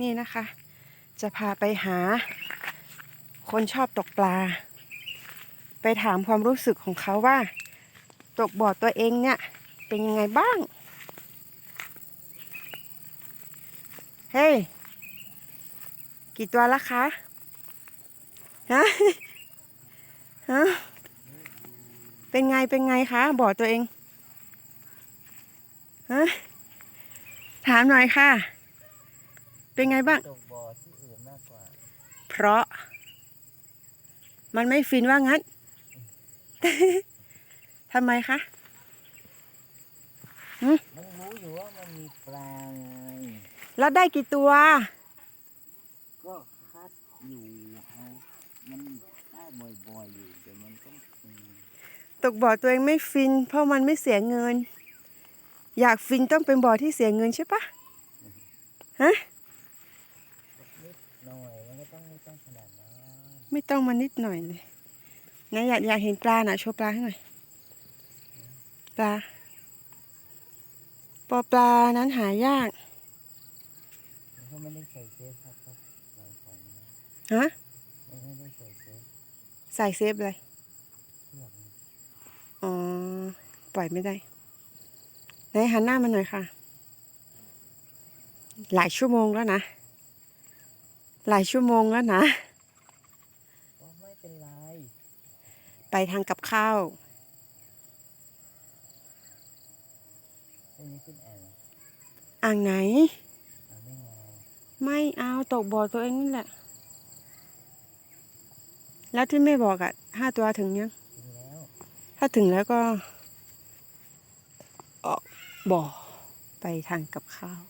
นี่นะคะ จะพาไปหา คนชอบตกปลา ไปถามความรู้สึกของเขาว่า ตกบ่อตัวเองเนี่ย เป็นยังไงบ้าง เฮ้ย กี่ตัวละคะ ฮะ ฮะ เป็นไงเป็นไงคะ บ่อตัวเอง ฮะ ถามหน่อยค่ะ เป็นไงบ้าง ตกบ่อที่อื่นมากกว่า เพราะ มันไม่ฟินว่างั้น ทำไมคะ มันรู้อยู่ว่ามันมีปลาไงแล้วได้กี่ตัว ก็คัดอยู่เอามันได้บ่อยๆอยู่เดี๋ยวมันต้องอืมตกบ่อตัวเองไม่ฟิน เพราะมันไม่เสียเงิน อยากฟินต้องเป็นบ่อที่เสียเงินใช่ปะฮะสักนิด หน่อยมันก็ต้องไม่ต้องขนาดนั้นไม่ต้องมานิดหน่อยเลยนะอยากอยากเห็นปลาน่ะโชว์ปลาให้หน่อยปลาปอปลานั้นหายากมันก็ไม่ได้ใส่เซฟครับครับปล่อยของนะฮะมันไม่ได้ใส่เซฟใส่เซฟเลยเชือกนะอ๋อปล่อยไม่ได้ไหนหันหน้ามาหน่อยค่ะ หลายชั่วโมงแล้วนะ หลายชั่วโมงแล้วนะก็ไม่เป็นไร ไปทางกับข้าวพรุ่งนี้ขึ้นแอนอ่างไหนเอาไม่ไงไม่เอาตกบ่อตัวเองนี่แหละ แล้วที่ไม่บอกอะห้าตัวถึงยังกินแล้วถ้าถึงแล้วก็ออกบ่อไปทางกับข้าว